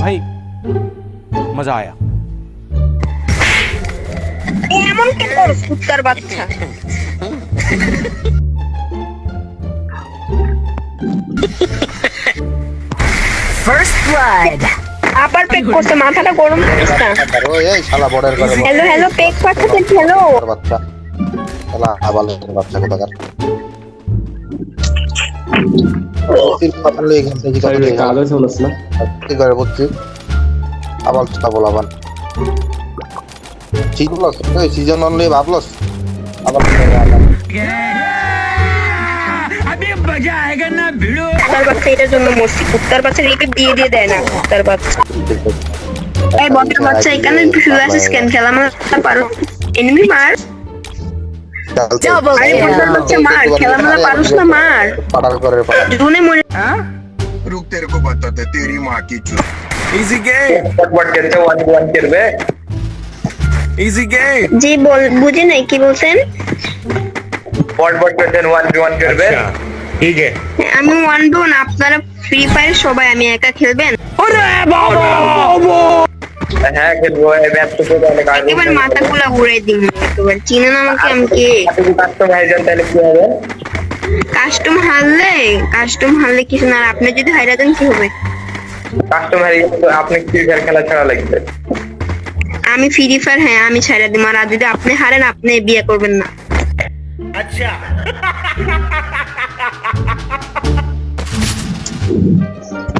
भाई मजा आया এমন কে ফার্স্ট ব্লাড আবার পেক করতে মাথাটা গরম করিস না? এই শালা বর্ডার করে হ্যালো হ্যালো পেক পাঠাতে হ্যালো? বাচ্চা। শালা আবার বাচ্চা বলাবান। ঠিক এই সিজন অনলি ভাবলস আবার কুত্তার বাচ্চা এটার জন্য মরছি। কুত্তার বাচ্চা রিপিট দিয়ে দিয়ে দেয় না কুত্তার বাচ্চা। এই বটের বাচ্চা এখানে শুয়ে আছিস কেন? খেলা মারা পারো। এনিমি মার। ইজি জি বুঝি নাই কি বলছেন? আমি ওয়ান ডোন আপনারা ফ্রি ফায়ার সবাই আমি একা খেলবেন? হ্যাঁ খেলব এই ম্যাচ তো খেলতে অনেক আগে এবার মাথাগুলা উড়াই দিন একেবারে চিনেন আমাকে আমি কে? কাস্টম হয়ে যান তাহলে কি হবে? কাস্টম হারলে? কাস্টম হারলে কিছু না আপনি যদি হাইরা দেন কি হবে? কাস্টম তো আপনি ফ্রি ফায়ার খেলা ছাড়া লাগবে। আমি ফ্রি ফায়ার হ্যাঁ আমি ছাইরা দিম আর যদি আপনি হারেন আপনি বিয়ে করবেন না।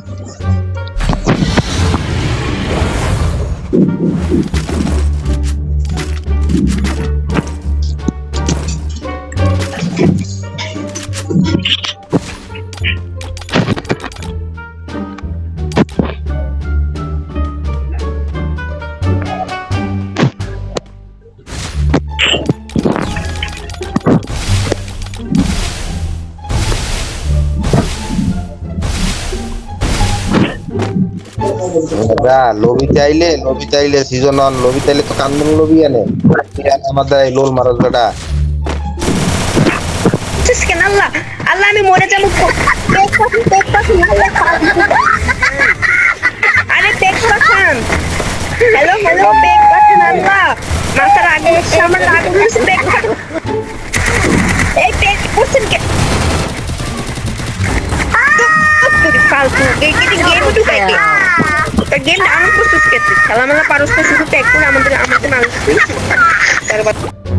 যা লবি চাইলে লবি চাইলে সিজন অন লবি চাইলে তো কান্দন লবি আনে। আমাদের লোল মারাজ বেটা। আল্লাহ আমি মরে যাব। আরে পেক পাঠান এই পেক করছেন কে ফালতু এই কি গেম ঢুকাইতে গেম ডাউনলোড করছিস কে তুই? খেলামেলা পারস তো শুধু প্যাক করে আমাদের আমাদের মানুষ তারপর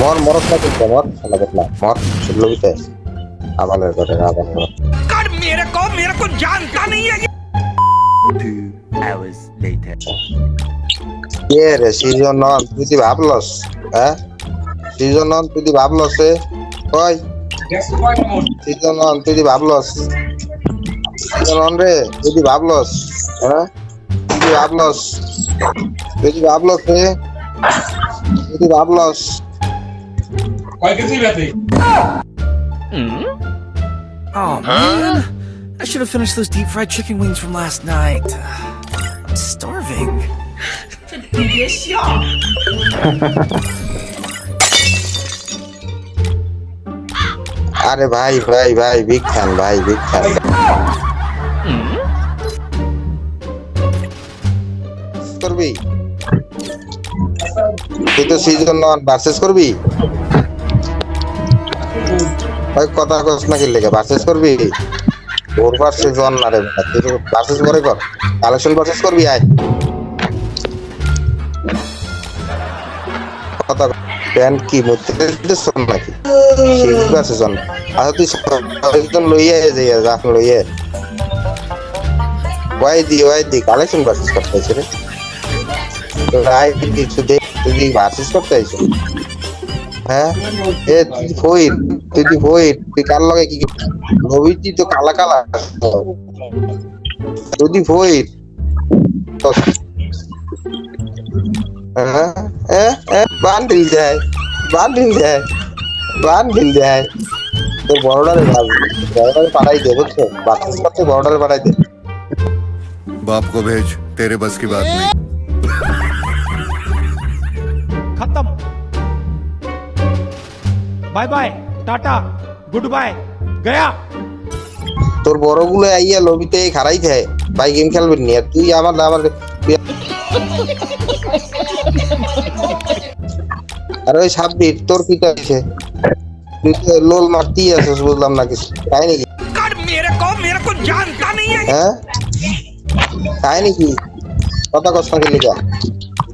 মর মরত না কিন্তু মর শালা না মর শুনলো বিতে আবালের ঘরে আবালের ঘর কার মেরে কো মেরে কো জানতা নেই है। কে রে সিজন নন তুই কি ভাবলস? হ্যাঁ? সিজন নন তুই ভাবলস কই? সিজন নন তুই ভাবলস? সিজন নন রে তুই ভাবলস? হ্যাঁ? তুই ভাবলস? তুই ভাবলস রে তুই ভাবলস? কি ভাবলস Oh man, I should have finished those deep fried chicken wings from last night. I'm starving. আরে ভাই ভাই ভাই বিগ ফ্যান ভাই বিগ ফ্যান করবি তুই তো সিজন নন ভার্সেস করবি ওই কথা কস নাকি লেগে ভার্সেস করবি? তোর ভার্সেস অন না রে তুই ভার্সেস করে কর। কালেকশন ভার্সেস করবি, আয়। কথা প্যান্ট কি মধ্যে শোন নাকি? ঠিক আছে শোন আচ্ছা তুই একজন লইয়া যাই রাখ লইয়া ওয়াই দি ওয়াই দি কালেকশন ভার্সেস করতে রে। আই কিছু দে, তুই ভার্সেস করতে হয়েছে হ্যাঁ এ তুই ফইর তুই তুই ফইর তুই কার লগে কি নবীজি তো কালা কালা তুই ফইর হ্যাঁ হ্যাঁ হ্যাঁ বান ঢিল যায় বান ঢিল যায় বান ঢিল যায় তো বড়ডারে ভাব বড়ডারে পাঠাই দে বুঝছো বাচ্চা সাথে বড়ডারে পাঠাই দে বাপ কো ভেজ তেরে বস কি বাত নেই খতম bye bye tata good bye Gaya তোর বড়গুলো আইয়া লবিতে খারাই থাকে ভাই গেম খেলবেন নি? আর তুই আমার আমার আরে ওই সাব্বির তোর কি হয়েছে তুই তো লোল মারতেই আছিস বুঝলাম না কিছু। তাই নাকি? হ্যাঁ? তাই নাকি? কথা কষ্ট লিখা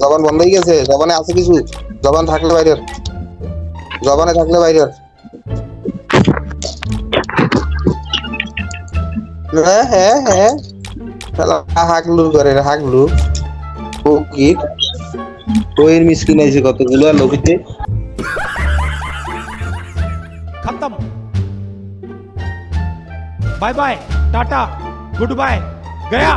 জবান বন্ধ হয়ে গেছে জবানে আছে কিছু? জবান থাকলে বাইরের জবানে থাকলে বাইরে হ্যাঁ হ্যাঁ হ্যাঁ হাগলু করে হাগলু ও কি ওয়ের মিসকিন আইছে কতগুলো আর লবিতে খতম bye bye tata good bye Gaya